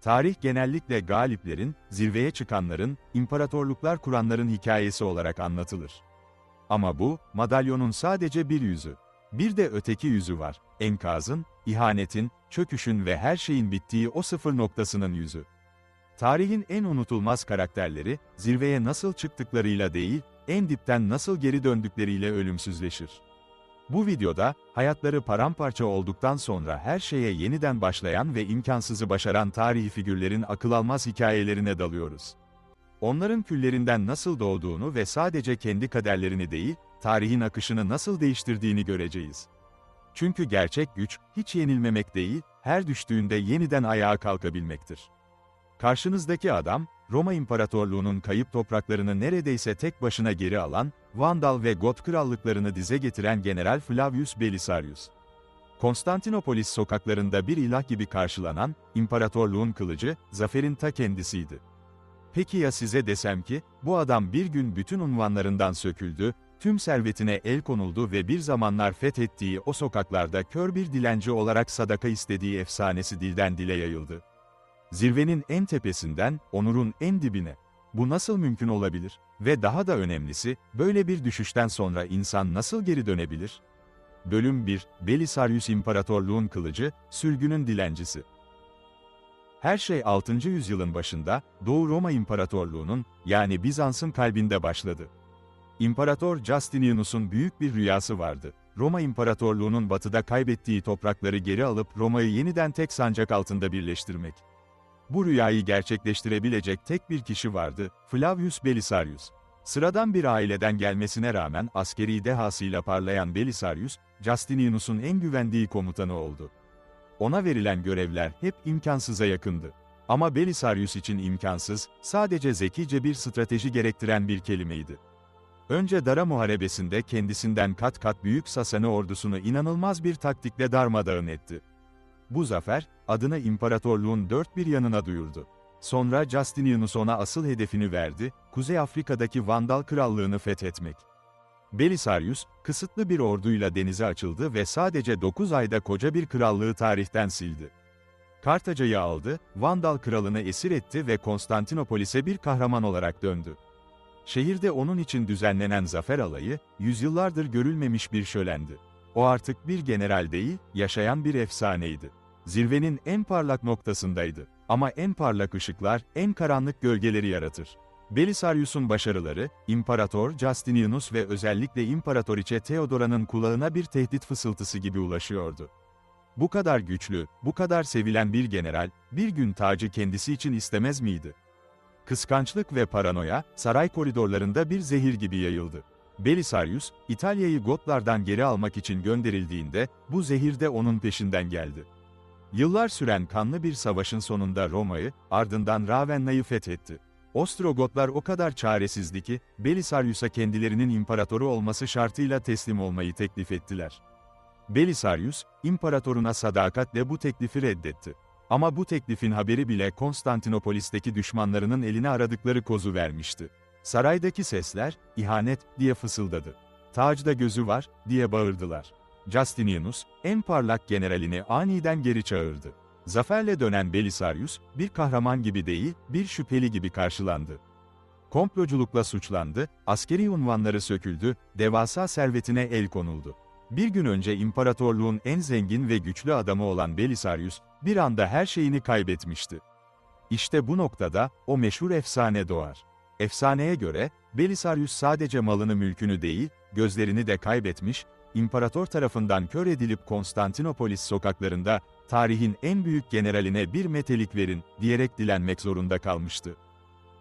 Tarih genellikle galiplerin, zirveye çıkanların, imparatorluklar kuranların hikayesi olarak anlatılır. Ama bu, madalyonun sadece bir yüzü. Bir de öteki yüzü var. Enkazın, ihanetin, çöküşün ve her şeyin bittiği o sıfır noktasının yüzü. Tarihin en unutulmaz karakterleri, zirveye nasıl çıktıklarıyla değil, en dipten nasıl geri döndükleriyle ölümsüzleşir. Bu videoda, hayatları paramparça olduktan sonra her şeye yeniden başlayan ve imkansızı başaran tarihi figürlerin akıl almaz hikayelerine dalıyoruz. Onların küllerinden nasıl doğduğunu ve sadece kendi kaderlerini değil, tarihin akışını nasıl değiştirdiğini göreceğiz. Çünkü gerçek güç, hiç yenilmemek değil, her düştüğünde yeniden ayağa kalkabilmektir. Karşınızdaki adam, Roma İmparatorluğu'nun kayıp topraklarını neredeyse tek başına geri alan, Vandal ve Got krallıklarını dize getiren General Flavius Belisarius. Konstantinopolis sokaklarında bir ilah gibi karşılanan, imparatorluğun kılıcı, zaferin ta kendisiydi. Peki ya size desem ki, bu adam bir gün bütün unvanlarından söküldü, tüm servetine el konuldu ve bir zamanlar fethettiği o sokaklarda kör bir dilenci olarak sadaka istediği efsanesi dilden dile yayıldı. Zirvenin en tepesinden, onurun en dibine. Bu nasıl mümkün olabilir? Ve daha da önemlisi, böyle bir düşüşten sonra insan nasıl geri dönebilir? Bölüm 1, Belisarius İmparatorluğun kılıcı, sürgünün dilencisi. Her şey 6. yüzyılın başında, Doğu Roma İmparatorluğu'nun, yani Bizans'ın kalbinde başladı. İmparator Justinianus'un büyük bir rüyası vardı. Roma İmparatorluğu'nun batıda kaybettiği toprakları geri alıp Roma'yı yeniden tek sancak altında birleştirmek. Bu rüyayı gerçekleştirebilecek tek bir kişi vardı, Flavius Belisarius. Sıradan bir aileden gelmesine rağmen askeri dehasıyla parlayan Belisarius, Justinianus'un en güvendiği komutanı oldu. Ona verilen görevler hep imkansıza yakındı. Ama Belisarius için imkansız, sadece zekice bir strateji gerektiren bir kelimeydi. Önce Dara Muharebesi'nde kendisinden kat kat büyük Sasani ordusunu inanılmaz bir taktikle darmadağın etti. Bu zafer, adını imparatorluğun dört bir yanına duyurdu. Sonra Justinianus ona asıl hedefini verdi, Kuzey Afrika'daki Vandal krallığını fethetmek. Belisarius, kısıtlı bir orduyla denize açıldı ve sadece 9 ayda koca bir krallığı tarihten sildi. Kartaca'yı aldı, Vandal kralını esir etti ve Konstantinopolis'e bir kahraman olarak döndü. Şehirde onun için düzenlenen zafer alayı, yüzyıllardır görülmemiş bir şölendi. O artık bir general değil, yaşayan bir efsaneydi. Zirvenin en parlak noktasındaydı. Ama en parlak ışıklar, en karanlık gölgeleri yaratır. Belisarius'un başarıları, İmparator Justinianus ve özellikle İmparatoriçe Theodora'nın kulağına bir tehdit fısıltısı gibi ulaşıyordu. Bu kadar güçlü, bu kadar sevilen bir general, bir gün tacı kendisi için istemez miydi? Kıskançlık ve paranoya, saray koridorlarında bir zehir gibi yayıldı. Belisarius, İtalya'yı Gotlardan geri almak için gönderildiğinde, bu zehir de onun peşinden geldi. Yıllar süren kanlı bir savaşın sonunda Roma'yı, ardından Ravenna'yı fethetti. Ostrogotlar o kadar çaresizdi ki, Belisarius'a kendilerinin imparatoru olması şartıyla teslim olmayı teklif ettiler. Belisarius, imparatoruna sadakatle bu teklifi reddetti. Ama bu teklifin haberi bile Konstantinopolis'teki düşmanlarının eline aradıkları kozu vermişti. Saraydaki sesler, ihanet, diye fısıldadı. Tacda gözü var, diye bağırdılar. Justinianus, en parlak generalini aniden geri çağırdı. Zaferle dönen Belisarius, bir kahraman gibi değil, bir şüpheli gibi karşılandı. Komploculukla suçlandı, askeri unvanları söküldü, devasa servetine el konuldu. Bir gün önce imparatorluğun en zengin ve güçlü adamı olan Belisarius, bir anda her şeyini kaybetmişti. İşte bu noktada, o meşhur efsane doğar. Efsaneye göre, Belisarius sadece malını mülkünü değil, gözlerini de kaybetmiş, imparator tarafından kör edilip Konstantinopolis sokaklarında, tarihin en büyük generaline bir metelik verin, diyerek dilenmek zorunda kalmıştı.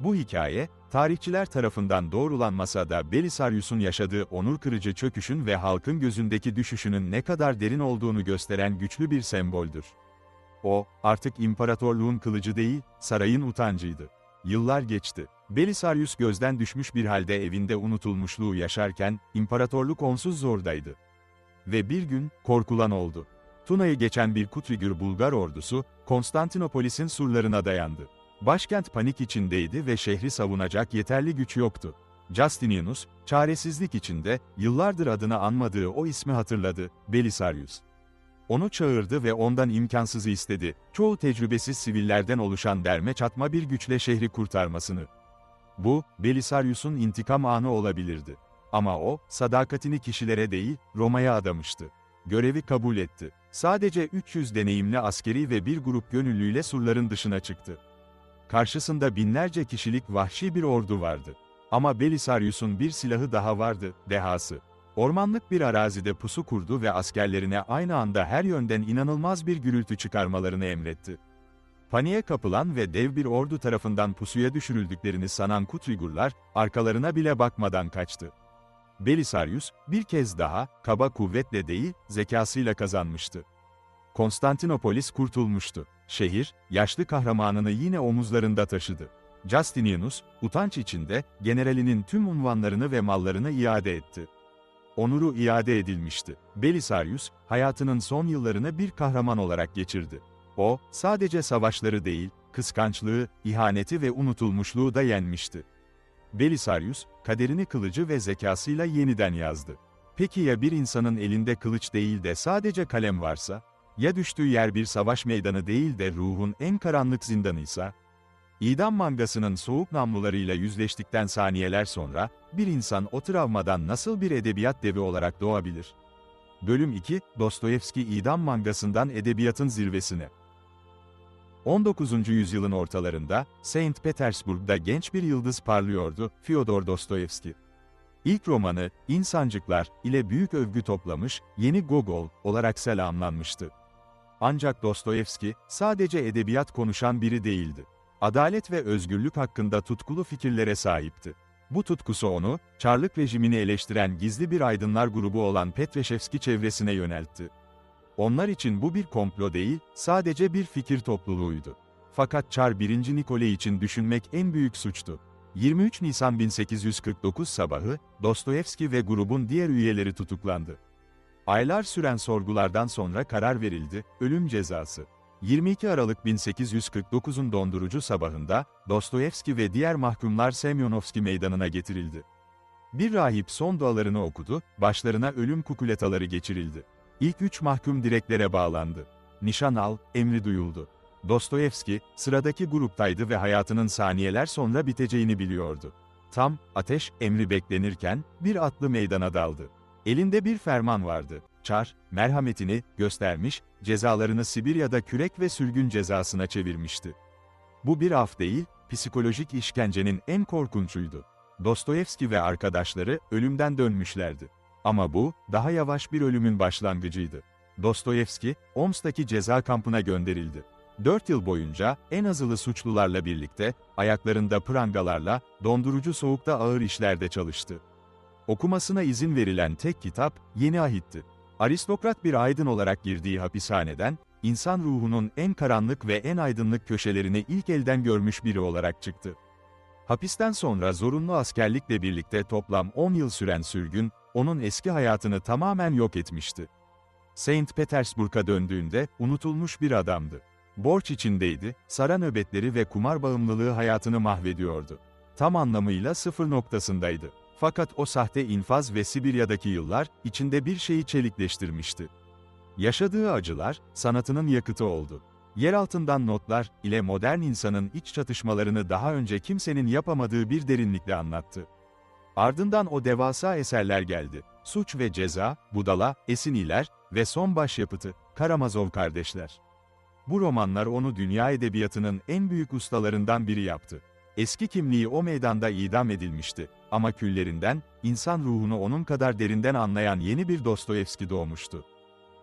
Bu hikaye, tarihçiler tarafından doğrulanmasa da Belisarius'un yaşadığı onur kırıcı çöküşün ve halkın gözündeki düşüşünün ne kadar derin olduğunu gösteren güçlü bir semboldür. O, artık imparatorluğun kılıcı değil, sarayın utancıydı. Yıllar geçti. Belisarius gözden düşmüş bir halde evinde unutulmuşluğu yaşarken, imparatorluk onsuz zordaydı. Ve bir gün, korkulan oldu. Tuna'yı geçen bir Kutrigür Bulgar ordusu, Konstantinopolis'in surlarına dayandı. Başkent panik içindeydi ve şehri savunacak yeterli güç yoktu. Justinianus, çaresizlik içinde, yıllardır adını anmadığı o ismi hatırladı, Belisarius. Onu çağırdı ve ondan imkansızı istedi. Çoğu tecrübesiz sivillerden oluşan derme çatma bir güçle şehri kurtarmasını. Bu, Belisarius'un intikam anı olabilirdi. Ama o, sadakatini kişilere değil, Roma'ya adamıştı. Görevi kabul etti. Sadece 300 deneyimli askeri ve bir grup gönüllüyle surların dışına çıktı. Karşısında binlerce kişilik vahşi bir ordu vardı. Ama Belisarius'un bir silahı daha vardı, dehası. Ormanlık bir arazide pusu kurdu ve askerlerine aynı anda her yönden inanılmaz bir gürültü çıkarmalarını emretti. Paniğe kapılan ve dev bir ordu tarafından pusuya düşürüldüklerini sanan Kutrigurlar, arkalarına bile bakmadan kaçtı. Belisarius, bir kez daha, kaba kuvvetle değil, zekasıyla kazanmıştı. Konstantinopolis kurtulmuştu. Şehir, yaşlı kahramanını yine omuzlarında taşıdı. Justinianus, utanç içinde, generalinin tüm unvanlarını ve mallarını iade etti. Onuru iade edilmişti. Belisarius, hayatının son yıllarını bir kahraman olarak geçirdi. O, sadece savaşları değil, kıskançlığı, ihaneti ve unutulmuşluğu da yenmişti. Belisarius, kaderini kılıcı ve zekasıyla yeniden yazdı. Peki ya bir insanın elinde kılıç değil de sadece kalem varsa? Ya düştüğü yer bir savaş meydanı değil de ruhun en karanlık zindanıysa? İdam mangasının soğuk namlularıyla yüzleştikten saniyeler sonra, bir insan o travmadan nasıl bir edebiyat devi olarak doğabilir? Bölüm 2, Dostoyevski idam mangasından edebiyatın zirvesine. 19. yüzyılın ortalarında, Saint Petersburg'da genç bir yıldız parlıyordu, Fyodor Dostoyevski. İlk romanı, İnsancıklar ile büyük övgü toplamış, Yeni Gogol olarak selamlanmıştı. Ancak Dostoyevski, sadece edebiyat konuşan biri değildi. Adalet ve özgürlük hakkında tutkulu fikirlere sahipti. Bu tutkusu onu, Çarlık rejimini eleştiren gizli bir aydınlar grubu olan Petreşevski çevresine yöneltti. Onlar için bu bir komplo değil, sadece bir fikir topluluğuydu. Fakat Çar 1. Nikolay için düşünmek en büyük suçtu. 23 Nisan 1849 sabahı, Dostoyevski ve grubun diğer üyeleri tutuklandı. Aylar süren sorgulardan sonra karar verildi, ölüm cezası. 22 Aralık 1849'un dondurucu sabahında, Dostoyevski ve diğer mahkumlar Semyonovski meydanına getirildi. Bir rahip son dualarını okudu, başlarına ölüm kukuletaları geçirildi. İlk üç mahkum direklere bağlandı. Nişan al, emri duyuldu. Dostoyevski, sıradaki gruptaydı ve hayatının saniyeler sonra biteceğini biliyordu. Tam, ateş, emri beklenirken, bir atlı meydana daldı. Elinde bir ferman vardı. Çar, merhametini göstermiş, cezalarını Sibirya'da kürek ve sürgün cezasına çevirmişti. Bu bir af değil, psikolojik işkencenin en korkunçuydu. Dostoyevski ve arkadaşları ölümden dönmüşlerdi. Ama bu, daha yavaş bir ölümün başlangıcıydı. Dostoyevski, Omsk'taki ceza kampına gönderildi. Dört yıl boyunca, en azılı suçlularla birlikte, ayaklarında prangalarla, dondurucu soğukta ağır işlerde çalıştı. Okumasına izin verilen tek kitap, Yeni Ahit'ti. Aristokrat bir aydın olarak girdiği hapishaneden, insan ruhunun en karanlık ve en aydınlık köşelerini ilk elden görmüş biri olarak çıktı. Hapisten sonra zorunlu askerlikle birlikte toplam 10 yıl süren sürgün, onun eski hayatını tamamen yok etmişti. Saint Petersburg'a döndüğünde, unutulmuş bir adamdı. Borç içindeydi, sara nöbetleri ve kumar bağımlılığı hayatını mahvediyordu. Tam anlamıyla sıfır noktasındaydı. Fakat o sahte infaz ve Sibirya'daki yıllar, içinde bir şeyi çelikleştirmişti. Yaşadığı acılar, sanatının yakıtı oldu. Yer altından notlar ile modern insanın iç çatışmalarını daha önce kimsenin yapamadığı bir derinlikle anlattı. Ardından o devasa eserler geldi. Suç ve Ceza, Budala, Esiniler ve son başyapıtı, Karamazov Kardeşler. Bu romanlar onu dünya edebiyatının en büyük ustalarından biri yaptı. Eski kimliği o meydanda idam edilmişti ama küllerinden, insan ruhunu onun kadar derinden anlayan yeni bir Dostoyevski doğmuştu.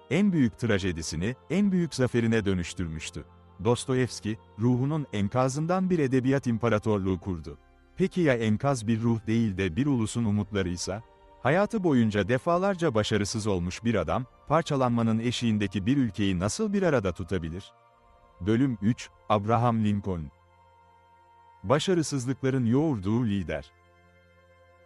En büyük trajedisini, en büyük zaferine dönüştürmüştü. Dostoyevski, ruhunun enkazından bir edebiyat imparatorluğu kurdu. Peki ya enkaz bir ruh değil de bir ulusun umutlarıysa? Hayatı boyunca defalarca başarısız olmuş bir adam, parçalanmanın eşiğindeki bir ülkeyi nasıl bir arada tutabilir? Bölüm 3, Abraham Lincoln Başarısızlıkların yoğurduğu lider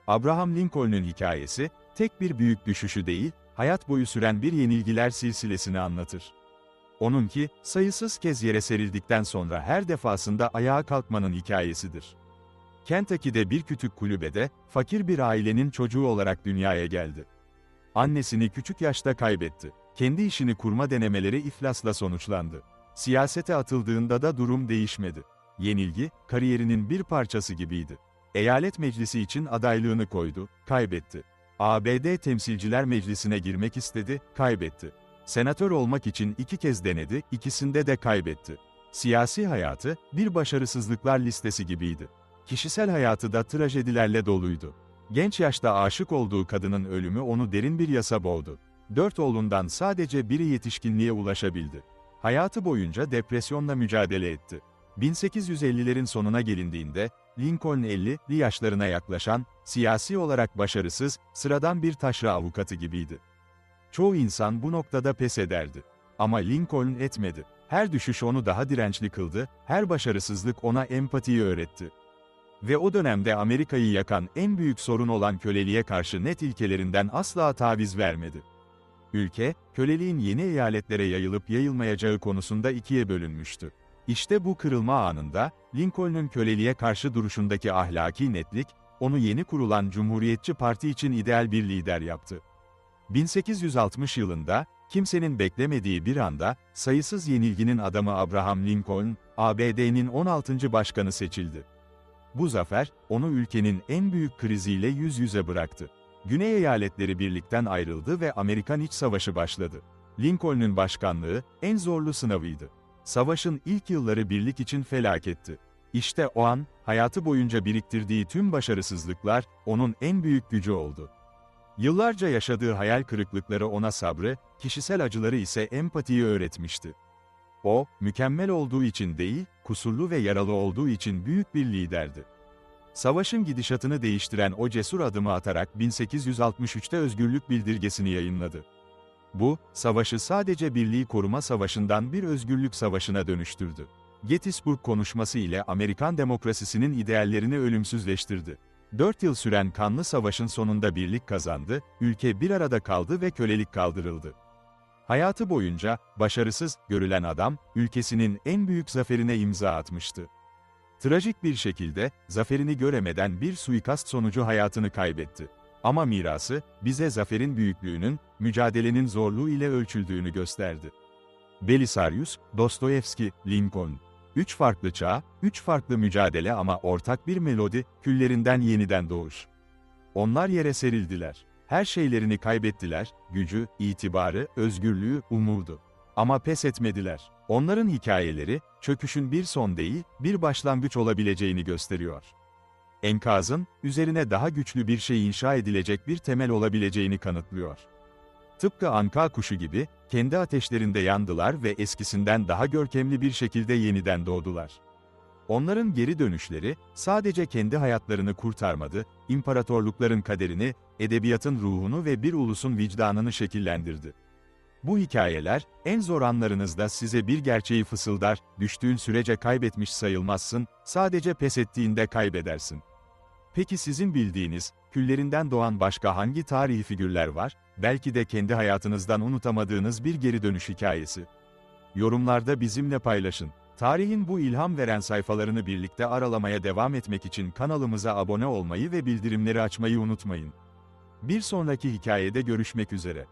Abraham Lincoln'un hikayesi, tek bir büyük düşüşü değil, hayat boyu süren bir yenilgiler silsilesini anlatır. Onunki, sayısız kez yere serildikten sonra her defasında ayağa kalkmanın hikayesidir. Kentucky'de bir küçük kulübede, fakir bir ailenin çocuğu olarak dünyaya geldi. Annesini küçük yaşta kaybetti. Kendi işini kurma denemeleri iflasla sonuçlandı. Siyasete atıldığında da durum değişmedi. Yenilgi, kariyerinin bir parçası gibiydi. Eyalet meclisi için adaylığını koydu, kaybetti. ABD Temsilciler Meclisi'ne girmek istedi, kaybetti. Senatör olmak için iki kez denedi, ikisinde de kaybetti. Siyasi hayatı, bir başarısızlıklar listesi gibiydi. Kişisel hayatı da trajedilerle doluydu. Genç yaşta aşık olduğu kadının ölümü onu derin bir yasa boğdu. Dört oğlundan sadece biri yetişkinliğe ulaşabildi. Hayatı boyunca depresyonla mücadele etti. 1850'lerin sonuna gelindiğinde, Lincoln 50'li yaşlarına yaklaşan, siyasi olarak başarısız, sıradan bir taşra avukatı gibiydi. Çoğu insan bu noktada pes ederdi. Ama Lincoln etmedi. Her düşüş onu daha dirençli kıldı, her başarısızlık ona empatiyi öğretti. Ve o dönemde Amerika'yı yakan en büyük sorun olan köleliğe karşı net ilkelerinden asla taviz vermedi. Ülke, köleliğin yeni eyaletlere yayılıp yayılmayacağı konusunda ikiye bölünmüştü. İşte bu kırılma anında, Lincoln'un köleliğe karşı duruşundaki ahlaki netlik, onu yeni kurulan Cumhuriyetçi Parti için ideal bir lider yaptı. 1860 yılında, kimsenin beklemediği bir anda, sayısız yenilginin adamı Abraham Lincoln, ABD'nin 16. başkanı seçildi. Bu zafer, onu ülkenin en büyük kriziyle yüz yüze bıraktı. Güney eyaletleri birlikten ayrıldı ve Amerikan İç Savaşı başladı. Lincoln'un başkanlığı, en zorlu sınavıydı. Savaşın ilk yılları birlik için felaketti. İşte o an, hayatı boyunca biriktirdiği tüm başarısızlıklar, onun en büyük gücü oldu. Yıllarca yaşadığı hayal kırıklıkları ona sabrı, kişisel acıları ise empatiyi öğretmişti. O, mükemmel olduğu için değil, kusurlu ve yaralı olduğu için büyük bir liderdi. Savaşın gidişatını değiştiren o cesur adımı atarak 1863'te özgürlük bildirgesini yayınladı. Bu, savaşı sadece birliği koruma savaşından bir özgürlük savaşına dönüştürdü. Gettysburg konuşması ile Amerikan demokrasisinin ideallerini ölümsüzleştirdi. Dört yıl süren kanlı savaşın sonunda birlik kazandı, ülke bir arada kaldı ve kölelik kaldırıldı. Hayatı boyunca, başarısız, görülen adam, ülkesinin en büyük zaferine imza atmıştı. Trajik bir şekilde, zaferini göremeden bir suikast sonucu hayatını kaybetti. Ama mirası, bize zaferin büyüklüğünün, mücadelenin zorluğu ile ölçüldüğünü gösterdi. Belisarius, Dostoyevski, Lincoln. Üç farklı çağ, üç farklı mücadele ama ortak bir melodi, küllerinden yeniden doğuş. Onlar yere serildiler. Her şeylerini kaybettiler, gücü, itibarı, özgürlüğü, umudu. Ama pes etmediler. Onların hikayeleri, çöküşün bir son değil, bir başlangıç olabileceğini gösteriyor. Enkazın, üzerine daha güçlü bir şey inşa edilecek bir temel olabileceğini kanıtlıyor. Tıpkı anka kuşu gibi, kendi ateşlerinde yandılar ve eskisinden daha görkemli bir şekilde yeniden doğdular. Onların geri dönüşleri, sadece kendi hayatlarını kurtarmadı, imparatorlukların kaderini, edebiyatın ruhunu ve bir ulusun vicdanını şekillendirdi. Bu hikayeler, en zor anlarınızda size bir gerçeği fısıldar, düştüğün sürece kaybetmiş sayılmazsın, sadece pes ettiğinde kaybedersin. Peki sizin bildiğiniz, küllerinden doğan başka hangi tarihi figürler var? Belki de kendi hayatınızdan unutamadığınız bir geri dönüş hikayesi. Yorumlarda bizimle paylaşın. Tarihin bu ilham veren sayfalarını birlikte aralamaya devam etmek için kanalımıza abone olmayı ve bildirimleri açmayı unutmayın. Bir sonraki hikayede görüşmek üzere.